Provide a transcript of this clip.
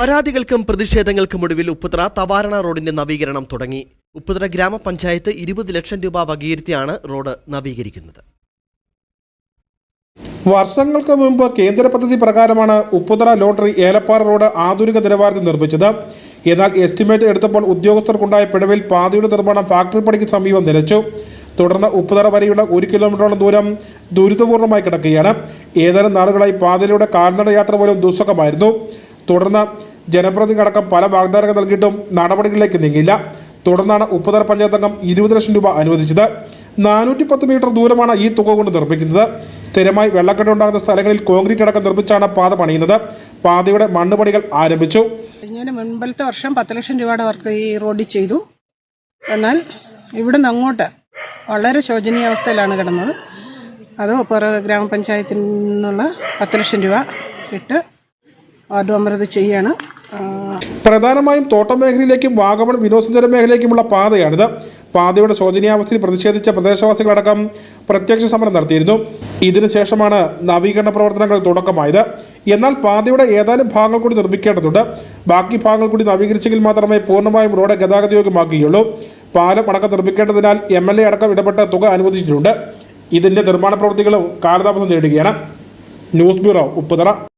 പരാതികൾക്കും പ്രതിഷേധങ്ങൾക്കും ഒടുവിൽ ഉപ്പുതറ തവാരണ റോഡിന്റെ നവീകരണം തുടങ്ങി. ഉപ്പുതറ ഗ്രാമപഞ്ചായത്ത് ഇരുപത് ലക്ഷം രൂപ വകയിരുത്തിയാണ് റോഡ് നവീകരിക്കുന്നത്. വർഷങ്ങൾക്ക് മുമ്പ് കേന്ദ്ര പദ്ധതി പ്രകാരമാണ് ഉപ്പുതറ ലോട്ടറി ഏലപ്പാറ റോഡ് ആധുനിക നിലവാരത്തിൽ നിർമ്മിച്ചത്. എന്നാൽ എസ്റ്റിമേറ്റ് എടുത്തപ്പോൾ ഉദ്യോഗസ്ഥർക്കുണ്ടായ പിഴവിൽ പാതയുടെ നിർമ്മാണം ഫാക്ടറി പണിക്ക് സമീപം നിലച്ചു. തുടർന്ന് ഉപ്പുതറ വരെയുള്ള ഒരു കിലോമീറ്ററോളം ദൂരം ദുരിതപൂർണമായി കിടക്കുകയാണ്. ഏതാനും നാളുകളായി പാതയിലൂടെ കാൽനട യാത്ര പോലും ദുസ്സഹമായിരുന്നു. തുടർന്ന് ജനപ്രതിനിധികളടക്കം പല വാഗ്ദാനങ്ങൾ നൽകിയിട്ടും നടപടികളിലേക്ക് നീങ്ങില്ല തുടർന്നാണ് ഉപ്പുതറ പഞ്ചായത്ത് അംഗം ഇരുപത് ലക്ഷം രൂപ അനുവദിച്ചത്. നാനൂറ്റി പത്ത് മീറ്റർ ദൂരമാണ് ഈ തുക കൊണ്ട് നിർമ്മിക്കുന്നത്. സ്ഥിരമായി വെള്ളക്കെട്ട് ഉണ്ടാകുന്ന സ്ഥലങ്ങളിൽ കോൺക്രീറ്റ് അടക്കം നിർമ്മിച്ചാണ് പാത പണിയുന്നത്. പാതയുടെ മണ്ണ് പണികൾ ആരംഭിച്ചു. കഴിഞ്ഞ മുൻപത്തെ വർഷം പത്ത് ലക്ഷം രൂപയുടെ വർക്ക് ഈ റോഡിൽ ചെയ്തു. എന്നാൽ ഇവിടുന്ന് അങ്ങോട്ട് വളരെ ശോചനീയ അവസ്ഥയിലാണ് കിടന്നത്. അത് പുറ ഗ്രാമപഞ്ചായത്തിൽ നിന്നുള്ള പത്ത് ലക്ഷം രൂപ ഇട്ട് വാർഡ് മെമ്പർ ചെയ്യാണ്. പ്രധാനമായും തോട്ടം മേഖലയിലേക്കും വാഗമൺ വിനോദസഞ്ചാര മേഖലയിലേക്കുമുള്ള പാതയാണിത്. പാതയുടെ ശോചനീയാവസ്ഥയിൽ പ്രതിഷേധിച്ച പ്രദേശവാസികളടക്കം പ്രത്യക്ഷ സമരം നടത്തിയിരുന്നു. ഇതിനുശേഷമാണ് നവീകരണ പ്രവർത്തനങ്ങൾ തുടക്കമായത്. എന്നാൽ പാതയുടെ ഏതാനും ഭാഗങ്ങൾ കൂടി നിർമ്മിക്കേണ്ടതുണ്ട്. ബാക്കി ഭാഗങ്ങൾ കൂടി നവീകരിച്ചെങ്കിൽ മാത്രമേ പൂർണമായും റോഡ് ഗതാഗതയോഗ്യമാക്കുകയുള്ളൂ പാലം അടക്കം നിർമ്മിക്കേണ്ടതിനാൽ എം എൽ എ അടക്കം ഇടപെട്ട തുക അനുവദിച്ചിട്ടുണ്ട്. ഇതിന്റെ നിർമ്മാണ പ്രവൃത്തികളും കാലതാമസം നേടുകയാണ് ന്യൂസ് ബ്യൂറോ ഉപ്പുതറ.